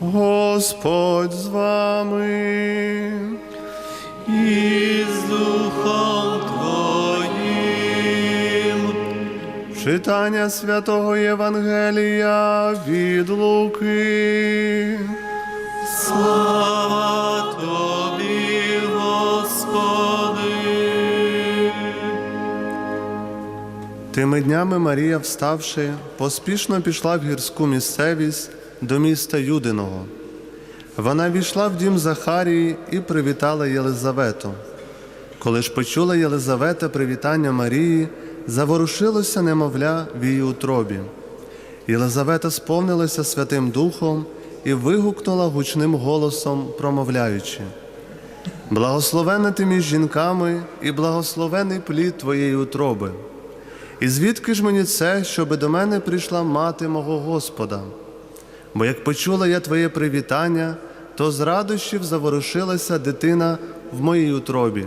Господь з вами. і з духом Твоїм. Читання святого Євангелія від Луки. Слава Тобі, Господи. Тими днями Марія, вставши, поспішно пішла в гірську місцевість до міста Юдиного. Вона війшла в дім Захарії і привітала Єлизавету. Коли ж почула Єлизавета привітання Марії, заворушилося немовля в її утробі. Єлизавета сповнилася Святим Духом і вигукнула гучним голосом, промовляючи: Благословена ти між жінками і благословений плід твоєї утроби. І звідки ж мені це, щоби до мене прийшла мати мого Господа? Бо як почула я Твоє привітання, то з радощів заворушилася дитина в моїй утробі.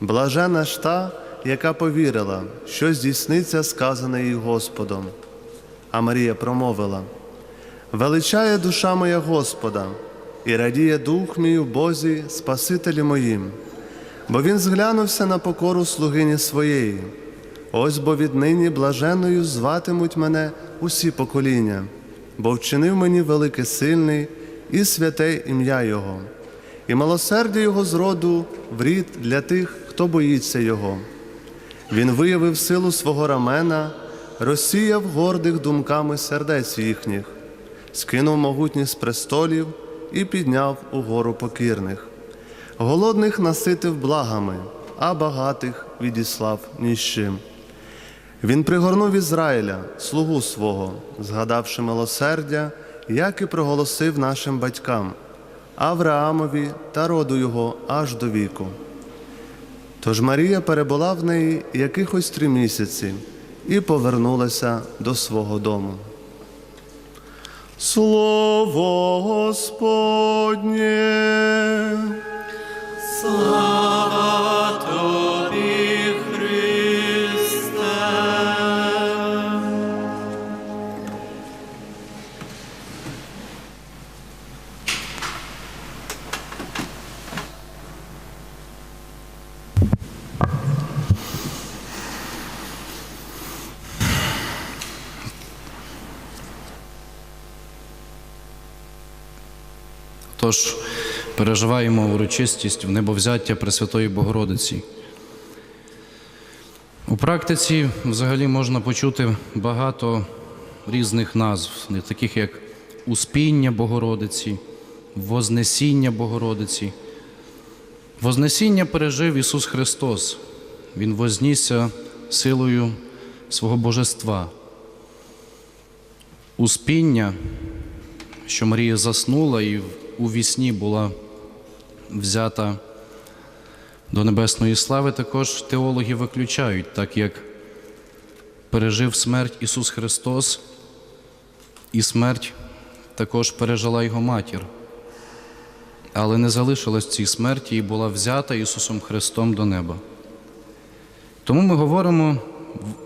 Блажена ж та, яка повірила, що здійсниться сказане їй Господом. А Марія промовила: Величає душа моя Господа, і радіє дух мій у Бозі, Спасителі моїм, бо Він зглянувся на покору слугині своєї. Ось бо віднині блаженною зватимуть мене усі покоління, бо вчинив мені велике сильний і святе ім'я Його, і милосердя Його зроду в рід для тих, хто боїться Його. Він виявив силу свого рамена, розсіяв гордих думками сердець їхніх, скинув могутність престолів і підняв угору покірних. Голодних наситив благами, а багатих відіслав ніщим. Він пригорнув Ізраїля, слугу свого, згадавши милосердя, як і проголосив нашим батькам, Авраамові та роду його аж до віку. Тож Марія перебула в неї якихось три місяці і повернулася до свого дому. Слово Господнє. Переживаємо урочистість в небовзяття Пресвятої Богородиці. У практиці взагалі можна почути багато різних назв, таких як Успіння Богородиці, Вознесіння Богородиці. Вознесіння пережив Ісус Христос. Він вознісся силою свого божества. Успіння що Марія заснула і у вісні була взята до небесної слави, також теологи виключають, так як пережив смерть Ісус Христос, і смерть також пережила Його матір. Але не залишилась цій смерті і була взята Ісусом Христом до неба. Тому ми говоримо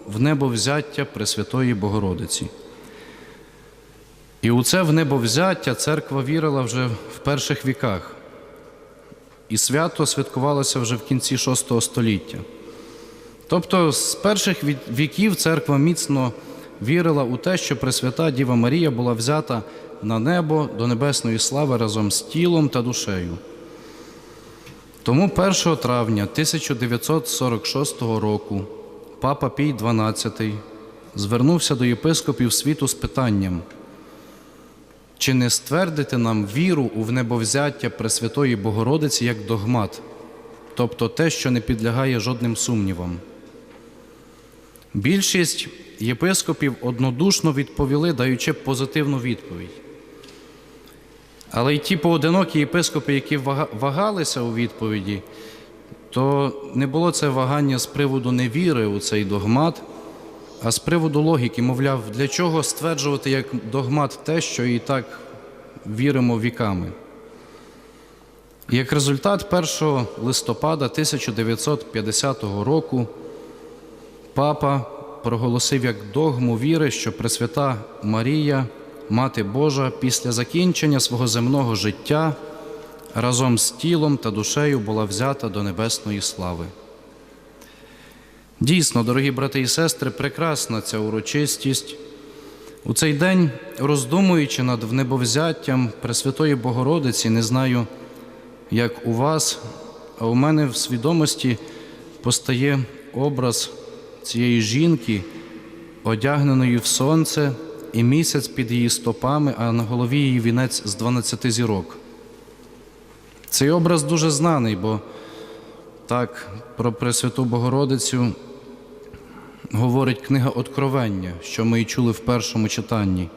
в небо взяття Пресвятої Богородиці. І у це в небовзяття церква вірила вже в перших віках, і свято святкувалося вже в кінці VI століття. Тобто з перших віків церква міцно вірила у те, що Пресвята Діва Марія була взята на небо до небесної слави разом з тілом та душею. Тому 1 травня 1946 року папа Пій XII звернувся до єпископів світу з питанням. Чи не ствердити нам віру у внебовзяття Пресвятої Богородиці як догмат, тобто те, що не підлягає жодним сумнівам? Більшість єпископів однодушно відповіли, даючи позитивну відповідь. Але й ті поодинокі єпископи, які вагалися у відповіді, то не було це вагання з приводу невіри у цей догмат, а з приводу логіки, мовляв, для чого стверджувати як догмат те, що і так віримо віками. Як результат 1 листопада 1950 року папа проголосив як догму віри, що Пресвята Марія Мати Божа після закінчення свого земного життя разом з тілом та душею була взята до небесної слави. Дійсно, дорогі брати і сестри, прекрасна ця урочистість. У цей день, роздумуючи над внебовзяттям Пресвятої Богородиці, не знаю, як у вас, а у мене в свідомості постає образ цієї жінки, одягненої в сонце і місяць під її стопами, а на голові її вінець з 12 зірок. Цей образ дуже знаний, бо так про Пресвяту Богородицю говорить книга Откровення, що ми і чули в першому читанні.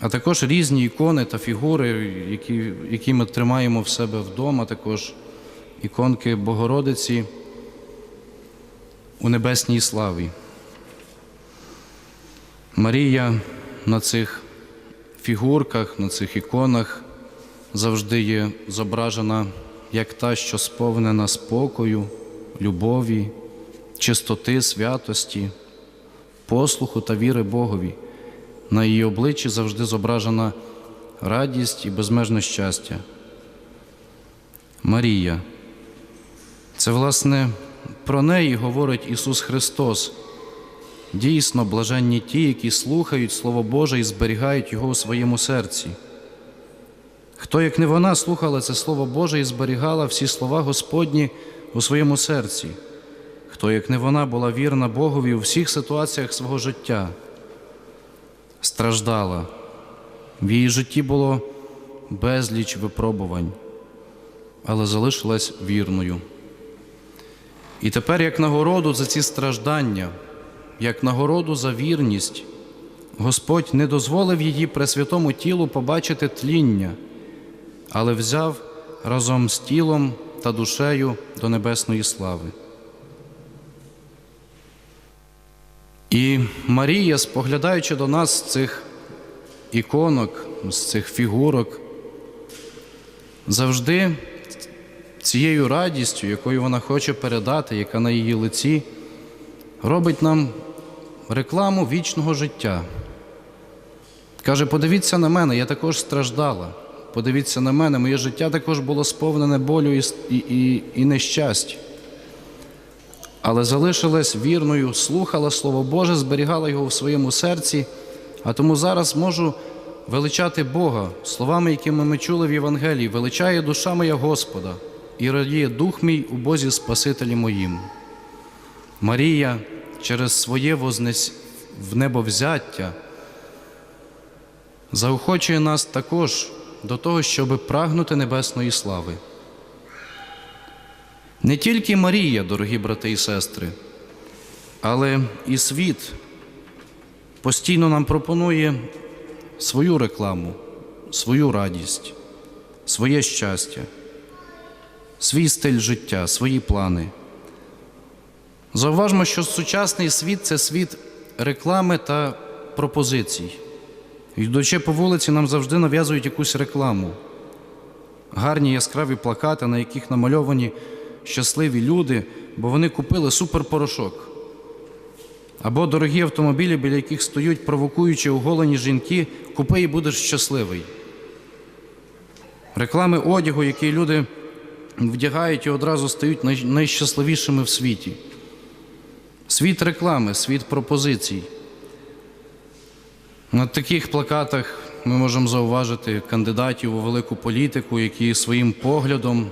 А також різні ікони та фігури, які, які ми тримаємо в себе вдома, також іконки Богородиці у небесній славі. Марія на цих фігурках, на цих іконах завжди є зображена як та, що сповнена спокою, любові, чистоти, святості, послуху та віри Богові. На її обличчі завжди зображена радість і безмежне щастя. Марія. Це, власне, про неї говорить Ісус Христос. Дійсно, блаженні ті, які слухають Слово Боже і зберігають Його у своєму серці. Хто, як не вона, слухала це Слово Боже і зберігала всі слова Господні у своєму серці, хто, як не вона, була вірна Богові у всіх ситуаціях свого життя, страждала, в її житті було безліч випробувань, але залишилась вірною. І тепер, як нагороду за ці страждання, як нагороду за вірність, Господь не дозволив її пресвятому тілу побачити тління, але взяв разом з тілом та душею до небесної слави. І Марія, споглядаючи до нас з цих іконок, з цих фігурок, завжди цією радістю, якою вона хоче передати, яка на її лиці, робить нам рекламу вічного життя. Каже, подивіться на мене, я також страждала. Подивіться на мене, моє життя також було сповнене болю і, і, і, нещастя. Але залишилась вірною, слухала Слово Боже, зберігала його в своєму серці, а тому зараз можу величати Бога словами, якими ми чули в Євангелії, величає душа моя Господа і радіє дух мій у Бозі Спасителі моїм. Марія через своє вознес... в небовзяття заохочує нас також до того, щоб прагнути небесної слави. Не тільки Марія, дорогі брати і сестри, але і світ постійно нам пропонує свою рекламу, свою радість, своє щастя, свій стиль життя, свої плани. Зауважмо, що сучасний світ це світ реклами та пропозицій. Йдучи по вулиці, нам завжди нав'язують якусь рекламу. Гарні яскраві плакати, на яких намальовані щасливі люди, бо вони купили суперпорошок. Або дорогі автомобілі, біля яких стоять провокуючи оголені жінки, купи і будеш щасливий. Реклами одягу, які люди вдягають і одразу стають найщасливішими в світі. Світ реклами, світ пропозицій. На таких плакатах ми можемо зауважити кандидатів у велику політику, які своїм поглядом,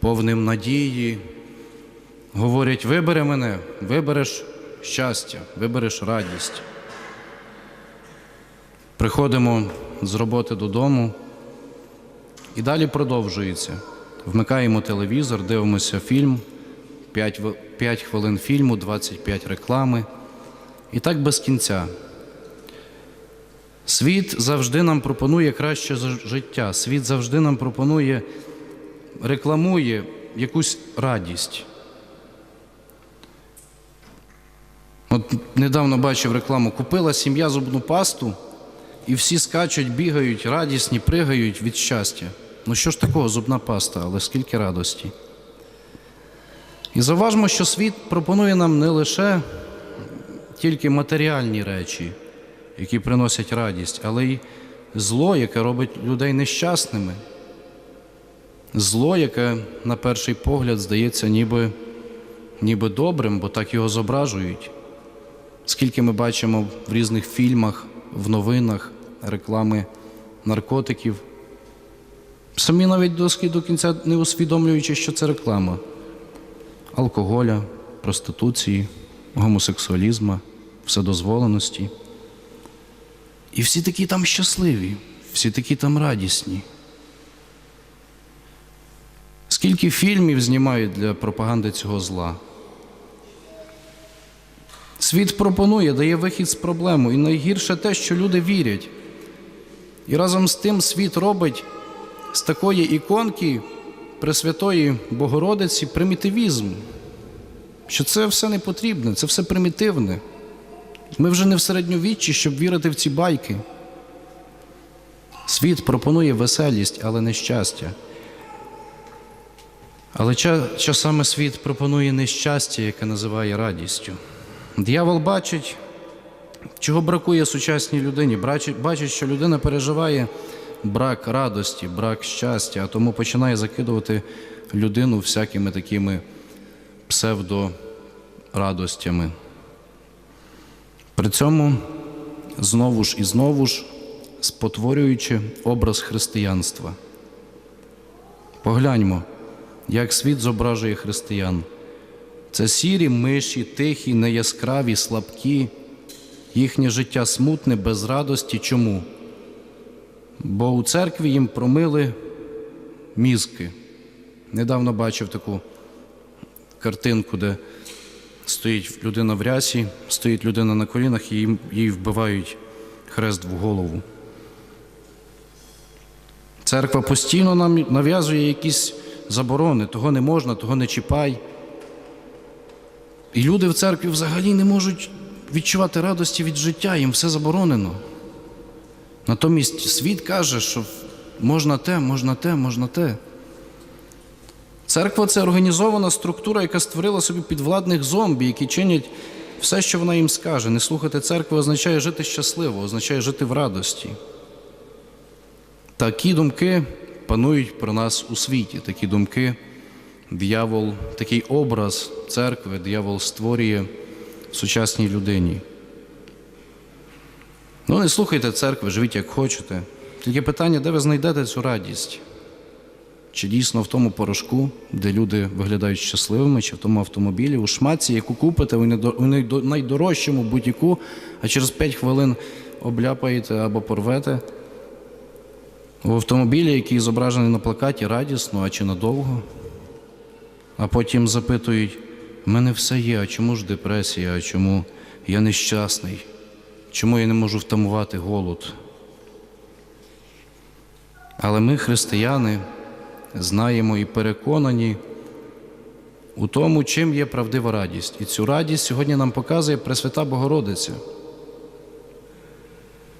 повним надії, говорять: вибери мене, вибереш щастя, вибереш радість. Приходимо з роботи додому і далі продовжується. Вмикаємо телевізор, дивимося фільм, 5, 5 хвилин фільму, 25 реклами. І так без кінця. Світ завжди нам пропонує краще життя. Світ завжди нам пропонує, рекламує якусь радість. От недавно бачив рекламу, купила сім'я зубну пасту, і всі скачуть, бігають, радісні, пригають від щастя. Ну що ж такого зубна паста, але скільки радості. І зауважмо, що світ пропонує нам не лише тільки матеріальні речі, які приносять радість, але й зло, яке робить людей нещасними. Зло, яке на перший погляд здається ніби, ніби добрим, бо так його зображують. Скільки ми бачимо в різних фільмах, в новинах, реклами наркотиків, самі навіть доски до кінця не усвідомлюючи, що це реклама алкоголя, проституції, гомосексуалізму, вседозволеності. І всі такі там щасливі, всі такі там радісні. Скільки фільмів знімають для пропаганди цього зла? Світ пропонує, дає вихід з проблеми. І найгірше те, що люди вірять. І разом з тим світ робить з такої іконки Пресвятої Богородиці примітивізм, що це все не потрібне, це все примітивне. Ми вже не в середньовіччі, щоб вірити в ці байки. Світ пропонує веселість, але не щастя. Але ча- часами світ пропонує нещастя, яке називає радістю. Д'явол бачить, чого бракує сучасній людині. Бачить, що людина переживає брак радості, брак щастя, а тому починає закидувати людину всякими такими псевдорадостями. При цьому знову ж і знову ж спотворюючи образ християнства. Погляньмо, як світ зображує християн. Це сірі миші, тихі, неяскраві, слабкі, їхнє життя смутне, без радості. Чому? Бо у церкві їм промили мізки. Недавно бачив таку картинку, де стоїть людина в рясі, стоїть людина на колінах і їм- їй вбивають хрест в голову. Церква постійно нам нав'язує якісь заборони, того не можна, того не чіпай. І люди в церкві взагалі не можуть відчувати радості від життя, їм все заборонено. Натомість світ каже, що можна те, можна те, можна те. Церква це організована структура, яка створила собі підвладних зомбі, які чинять все, що вона їм скаже. Не слухати церкви означає жити щасливо, означає жити в радості. Такі думки панують про нас у світі. Такі думки диявол, такий образ церкви, диявол створює в сучасній людині. Ну, не слухайте церкви, живіть як хочете. Тільки питання, де ви знайдете цю радість? Чи дійсно в тому порошку, де люди виглядають щасливими, чи в тому автомобілі, у шматці, яку купите найдо- найдорожчому бутіку, а через 5 хвилин обляпаєте або порвете. В автомобілі, який зображений на плакаті, радісно, а чи надовго? А потім запитують: в мене все є, а чому ж депресія, а чому я нещасний? Чому я не можу втамувати голод? Але ми, християни, знаємо і переконані у тому, чим є правдива радість. І цю радість сьогодні нам показує Пресвята Богородиця.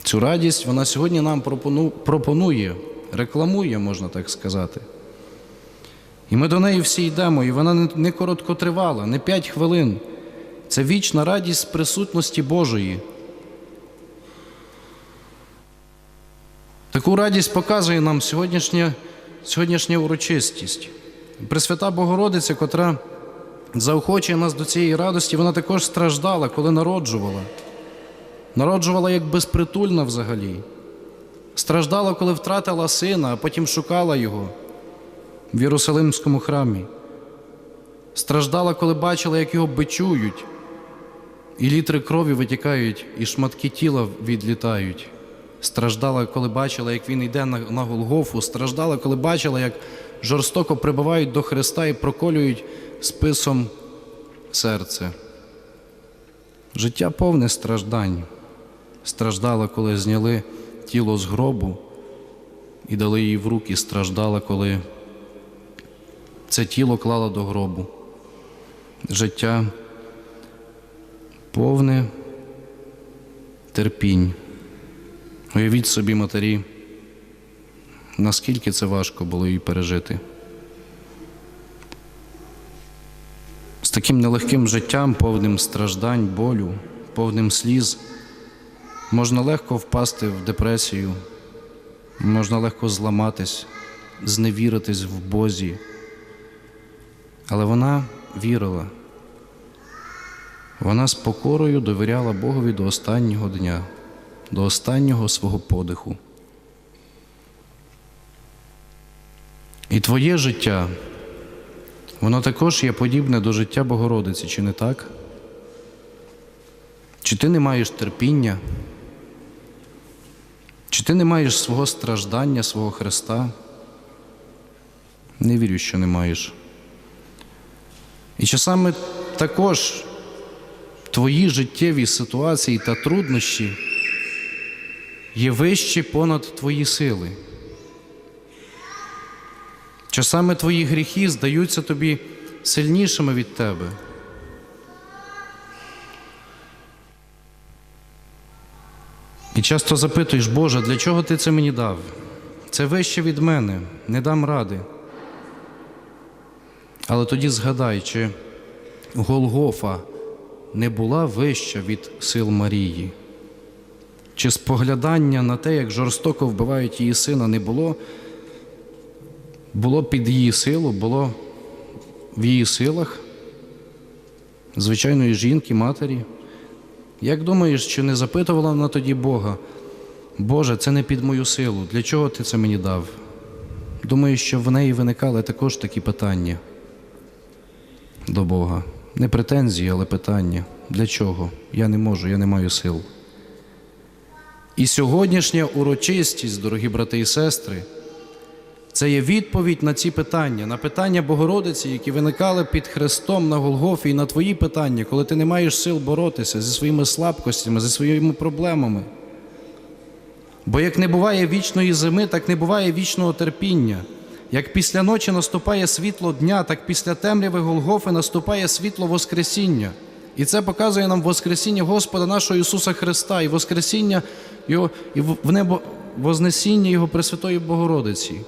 Цю радість вона сьогодні нам пропонує, рекламує, можна так сказати. І ми до неї всі йдемо, і вона не- короткотривала, не п'ять хвилин. Це вічна радість присутності Божої. Таку радість показує нам сьогоднішня, сьогоднішня урочистість. Пресвята Богородиця, котра заохочує нас до цієї радості, вона також страждала, коли народжувала. Народжувала як безпритульна взагалі. Страждала, коли втратила сина, а потім шукала його в Єрусалимському храмі. Страждала, коли бачила, як його бичують, і літри крові витікають, і шматки тіла відлітають. Страждала, коли бачила, як він йде на, на Голгофу. Страждала, коли бачила, як жорстоко прибивають до Христа і проколюють списом серце. Життя повне страждань. Страждала, коли зняли тіло з гробу і дали їй в руки. Страждала, коли це тіло клала до гробу. Життя повне терпінь. Уявіть собі, матері, наскільки це важко було їй пережити. З таким нелегким життям, повним страждань, болю, повним сліз, Можна легко впасти в депресію, можна легко зламатись, зневіритись в Бозі. Але вона вірила. Вона з покорою довіряла Богові до останнього дня, до останнього свого подиху. І твоє життя, воно також є подібне до життя Богородиці, чи не так? Чи ти не маєш терпіння? Чи ти не маєш свого страждання, свого Христа? Не вірю, що не маєш. І часами також твої життєві ситуації та труднощі є вищі понад твої сили. Часами твої гріхи здаються тобі сильнішими від тебе. І часто запитуєш, Боже, для чого ти це мені дав? Це вище від мене, не дам ради. Але тоді згадай, чи Голгофа не була вища від сил Марії? Чи споглядання на те, як жорстоко вбивають її сина, не було, було під її силу, було в її силах звичайної жінки, матері? Як думаєш, чи не запитувала вона тоді Бога, Боже, це не під мою силу, для чого ти це мені дав? Думаю, що в неї виникали також такі питання до Бога. Не претензії, але питання. Для чого? Я не можу, я не маю сил. І сьогоднішня урочистість, дорогі брати і сестри, це є відповідь на ці питання, на питання Богородиці, які виникали під Христом на Голгофі, і на твої питання, коли ти не маєш сил боротися зі своїми слабкостями, зі своїми проблемами. Бо як не буває вічної зими, так не буває вічного терпіння. Як після ночі наступає світло дня, так після темряви Голгофи наступає світло Воскресіння. І це показує нам Воскресіння Господа нашого Ісуса Христа і Воскресіння Його, і в небо Вознесіння Його Пресвятої Богородиці.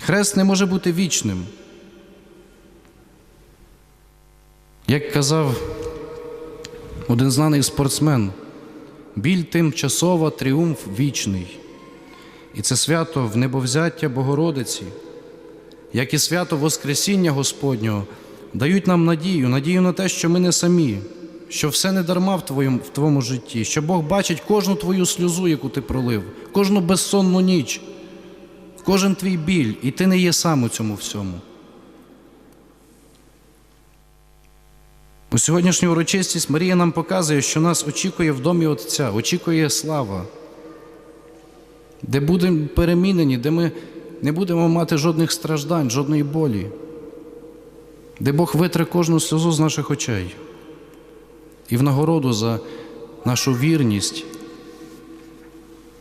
Хрест не може бути вічним. Як казав один знаний спортсмен, біль тимчасова, тріумф вічний. І це свято в небовзяття Богородиці, як і свято Воскресіння Господнього, дають нам надію, надію на те, що ми не самі, що все не дарма в твоєму, в твоєму житті, що Бог бачить кожну твою сльозу, яку ти пролив, кожну безсонну ніч, кожен твій біль, і ти не є сам у цьому всьому. У сьогоднішню урочистість Марія нам показує, що нас очікує в домі Отця, очікує слава, де будемо перемінені, де ми не будемо мати жодних страждань, жодної болі, де Бог витре кожну сльозу з наших очей. І в нагороду за нашу вірність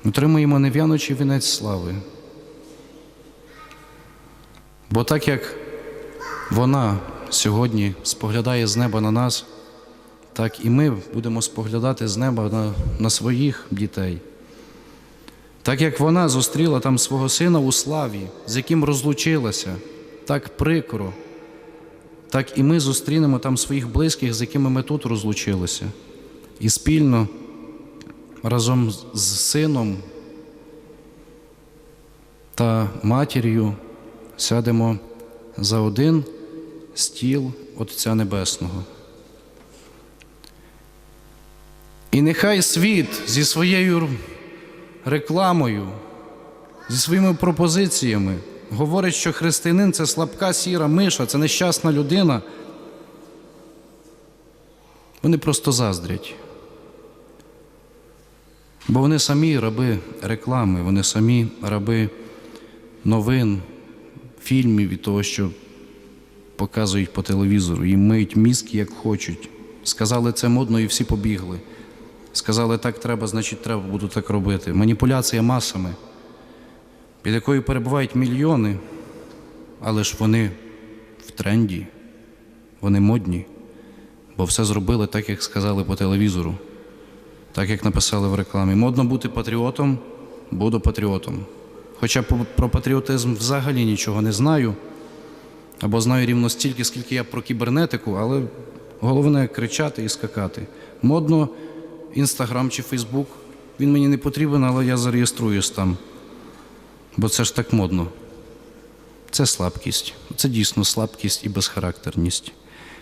отримуємо нев'яночий вінець слави. Бо так як вона сьогодні споглядає з неба на нас, так і ми будемо споглядати з неба на, на своїх дітей. Так як вона зустріла там свого сина у славі, з яким розлучилася, так прикро, так і ми зустрінемо там своїх близьких, з якими ми тут розлучилися. І спільно разом з сином та матір'ю сядемо за один стіл Отця Небесного. І нехай світ зі своєю рекламою, зі своїми пропозиціями говорить, що християнин це слабка сіра миша, це нещасна людина. Вони просто заздрять. Бо вони самі раби реклами, вони самі раби новин, фільмів і того, що показують по телевізору. Їм миють мізки, як хочуть. Сказали, це модно, і всі побігли. Сказали, так треба, значить, треба буду так робити. Маніпуляція масами, під якою перебувають мільйони, але ж вони в тренді, вони модні, бо все зробили так, як сказали по телевізору, так як написали в рекламі. Модно бути патріотом, буду патріотом. Хоча про патріотизм взагалі нічого не знаю, або знаю рівно стільки, скільки я про кібернетику, але головне кричати і скакати. Модно Інстаграм чи Фейсбук. Він мені не потрібен, але я зареєструюсь там. Бо це ж так модно. Це слабкість. Це дійсно слабкість і безхарактерність.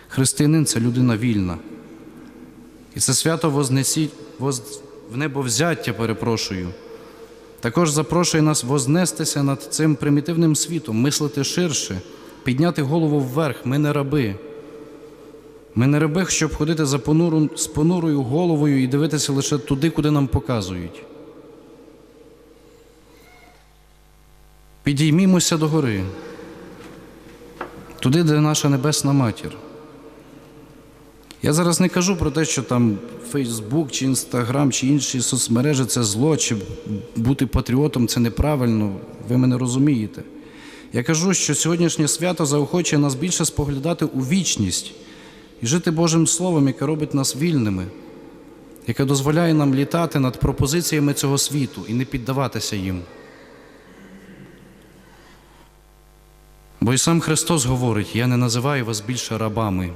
Християнин це людина вільна. І це свято вознесі... воз... в небовзяття, перепрошую. Також запрошує нас вознестися над цим примітивним світом, мислити ширше, підняти голову вверх. Ми не раби. Ми не раби, щоб ходити за понуру... з понурою головою і дивитися лише туди, куди нам показують. Підіймімося до гори, туди, де наша Небесна Матір. Я зараз не кажу про те, що там Фейсбук чи Інстаграм чи інші соцмережі це зло, чи бути патріотом це неправильно, ви мене розумієте. Я кажу, що сьогоднішнє свято заохочує нас більше споглядати у вічність і жити Божим Словом, яке робить нас вільними, яке дозволяє нам літати над пропозиціями цього світу і не піддаватися їм. Бо і сам Христос говорить: я не називаю вас більше рабами,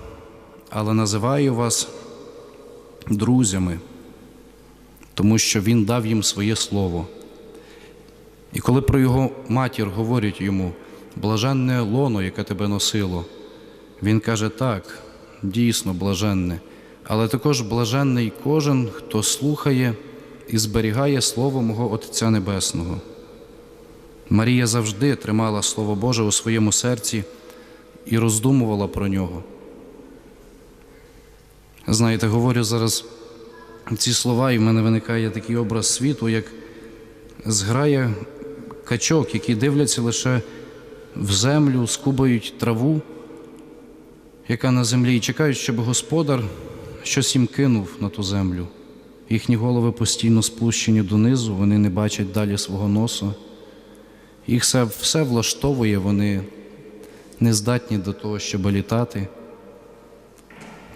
але називаю вас друзями, тому що Він дав їм своє слово. І коли про його матір говорять йому, блаженне лоно, яке тебе носило, він каже так, дійсно блаженне, але також блаженний кожен, хто слухає і зберігає Слово мого Отця Небесного. Марія завжди тримала Слово Боже у своєму серці і роздумувала про нього. Знаєте, говорю зараз ці слова, і в мене виникає такий образ світу, як зграя качок, які дивляться лише в землю, скубають траву, яка на землі, і чекають, щоб господар щось їм кинув на ту землю. Їхні голови постійно спущені донизу, вони не бачать далі свого носу. Їх все, все влаштовує, вони не здатні до того, щоб літати.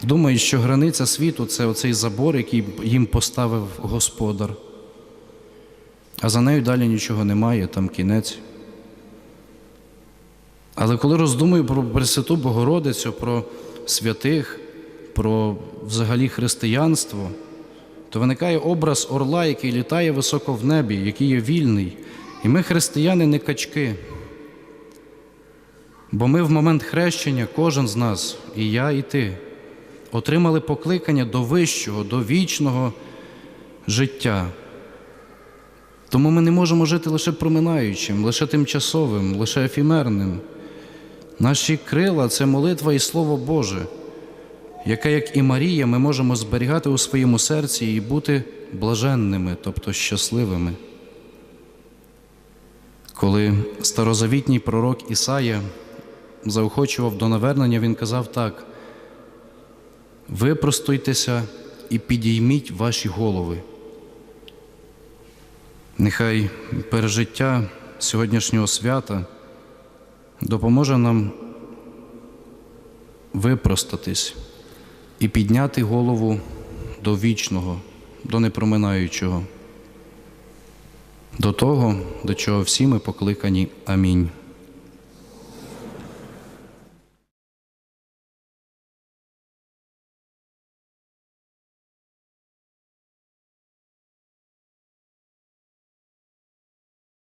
Думають, що границя світу це оцей забор, який їм поставив господар. А за нею далі нічого немає, там кінець. Але коли роздумую про Пресвяту Богородицю, про святих, про взагалі християнство, то виникає образ орла, який літає високо в небі, який є вільний. І ми, християни, не качки. Бо ми в момент хрещення, кожен з нас, і я, і ти, отримали покликання до вищого, до вічного життя. Тому ми не можемо жити лише проминаючим, лише тимчасовим, лише ефімерним. Наші крила це молитва і Слово Боже, яке, як і Марія, ми можемо зберігати у своєму серці і бути блаженними, тобто щасливими. Коли старозавітній пророк Ісая заохочував до навернення, він казав так: випростуйтеся і підійміть ваші голови. Нехай пережиття сьогоднішнього свята допоможе нам випростатись і підняти голову до вічного, до непроминаючого, до того, до чого всі ми покликані. Амінь.